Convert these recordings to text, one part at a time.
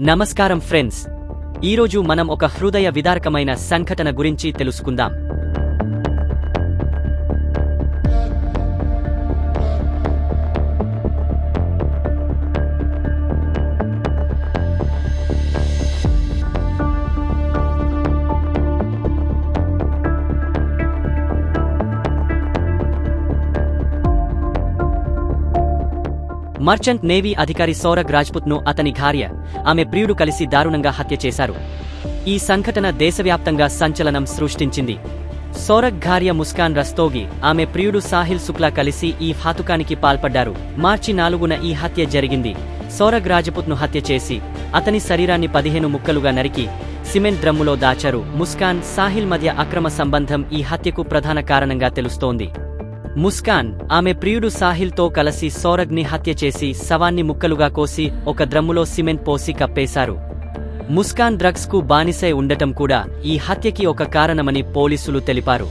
నమస్కారం ఫ్రెండ్స్. ఈరోజు మనం ఒక హృదయ విదారకమైన సంఘటన గురించి తెలుసుకుందాం. మర్చెంట్ నేవీ అధికారి సౌరగ్ రాజ్పుత్ను అతని భార్య ఆమె ప్రియుడు కలిసి దారుణంగా హత్య చేశారు. ఈ సంఘటన దేశవ్యాప్తంగా సంచలనం సృష్టించింది. సౌరగ్ భార్య ముస్కాన్ రస్తోగి ఆమె ప్రియుడు సాహిల్ శుక్లా కలిసి ఈ హాతుకానికి పాల్పడ్డారు. మార్చి నాలుగున ఈ హత్య జరిగింది. సౌరగ్ రాజపుత్ను హత్య చేసి అతని శరీరాన్ని పదిహేను ముక్కలుగా నరికి సిమెంట్ డ్రమ్ములో దాచారు. ముస్కాన్ సాహిల్ మధ్య అక్రమ సంబంధం ఈ హత్యకు ప్రధాన కారణంగా తెలుస్తోంది. ముస్కాన్ ఆమె ప్రియుడు సాహిల్తో కలిసి సౌరగ్ని హత్య చేసి శవాన్ని ముక్కలుగా కోసి ఒక ద్రమ్ములో సిమెంట్ పోసి కప్పేశారు ముస్కాన్ డ్రగ్స్ కు బానిసై ఉండటం కూడా ఈ హత్యకి ఒక కారణమని పోలీసులు తెలిపారు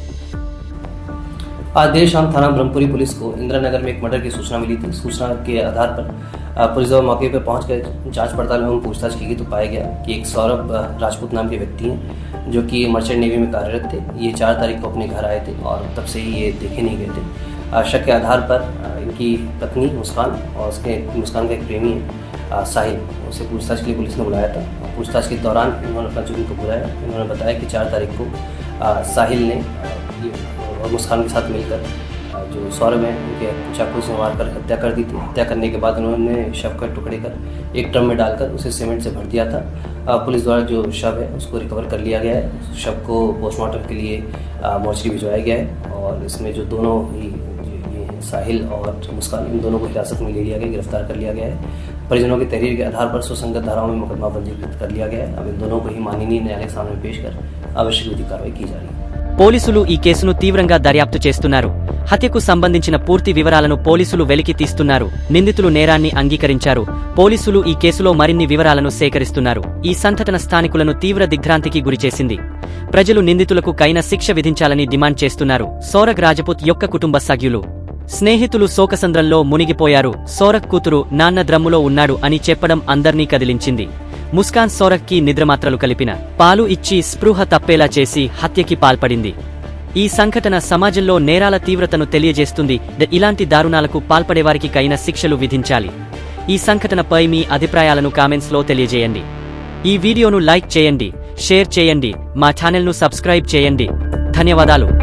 आज देर शाम थाना ब्रह्मपुरी पुलिस को इंदिरा नगर में एक मर्डर की सूचना मिली थी सूचना के आधार पर अ, पुलिस जब मौके पर पहुँच कर जाँच पड़ताल एवं पूछताछ की गई तो पाया गया कि एक सौरभ राजपूत नाम के व्यक्ति हैं, जो कि मर्चेंट नेवी में कार्यरत थे। ये चार तारीख को अपने घर आए थे और तब से ही ये देखे नहीं गए थे। शक के आधार पर इनकी पत्नी मुस्कान और उसके, मुस्कान का एक प्रेमी है साहिल, उसे पूछताछ के लिए पुलिस ने बुलाया था। पूछताछ के दौरान इन्होंने अपना जुर्म को बुलाया। इन्होंने बताया कि चार तारीख को साहिल ने और मुस्कान के साथ मिलकर जो सौरभ है उनके चाकू से मारकर हत्या कर दी थी हत्या करने के बाद उन्होंने शव का टुकड़े कर एक ड्रम में डालकर उसे सीमेंट से भर दिया था अ, पुलिस द्वारा जो शव है उसको रिकवर कर लिया गया है शव को पोस्टमार्टम के लिए अ, मोर्चरी भिजवाया गया है और इसमें जो दोनों ही ये हैं, साहिल और मुस्कान इन दोनों को हिरासत में ले लिया गया गिरफ्तार कर लिया गया है परिजनों की तहरीर के आधार पर सुसंगत धाराओं में मुकदमा पंजीकृत कर लिया गया है अब इन दोनों को ही माननीय न्यायालय के सामने पेश कर आवश्यक विधि कार्रवाई की जा रही है పోలీసులు ఈ కేసును తీవ్రంగా దర్యాప్తు చేస్తున్నారు హత్యకు సంబంధించిన పూర్తి వివరాలను పోలీసులు వెలికి తీస్తున్నారు. నిందితులు నేరాన్ని అంగీకరించారు. పోలీసులు ఈ కేసులో మరిన్ని వివరాలను సేకరిస్తున్నారు. ఈ సంఘటన స్థానికులను తీవ్ర దిగ్భ్రాంతికి గురిచేసింది. ప్రజలు నిందితులకు కైన శిక్ష విధించాలని డిమాండ్ చేస్తున్నారు. సౌరగ్ రాజపుత్ యొక్క కుటుంబ సభ్యులు. స్నేహితులు శోకసంద్రంలో మునిగిపోయారు. సౌరగ్ కూతురు నాన్న ద్రమ్ములో ఉన్నాడు అని చెప్పడం అందర్నీ కదిలించింది. ముస్కాన్ సౌరక్కి నిద్రమాత్రలు కలిపిన. పాలు ఇచ్చి స్పృహ తప్పేలా చేసి హత్యకి పాల్పడింది. ఈ సంఘటన సమాజంలో నేరాల తీవ్రతను తెలియజేస్తుంది. ద- ఇలాంటి దారుణాలకు పాల్పడేవారికి కైన శిక్షలు విధించాలి. ఈ సంఘటనపై మీ అభిప్రాయాలను కామెంట్స్లో తెలియజేయండి. ఈ వీడియోను లైక్ చేయండి షేర్ చేయండి మా ఛానల్ను సబ్స్క్రైబ్ చేయండి. ధన్యవాదాలు.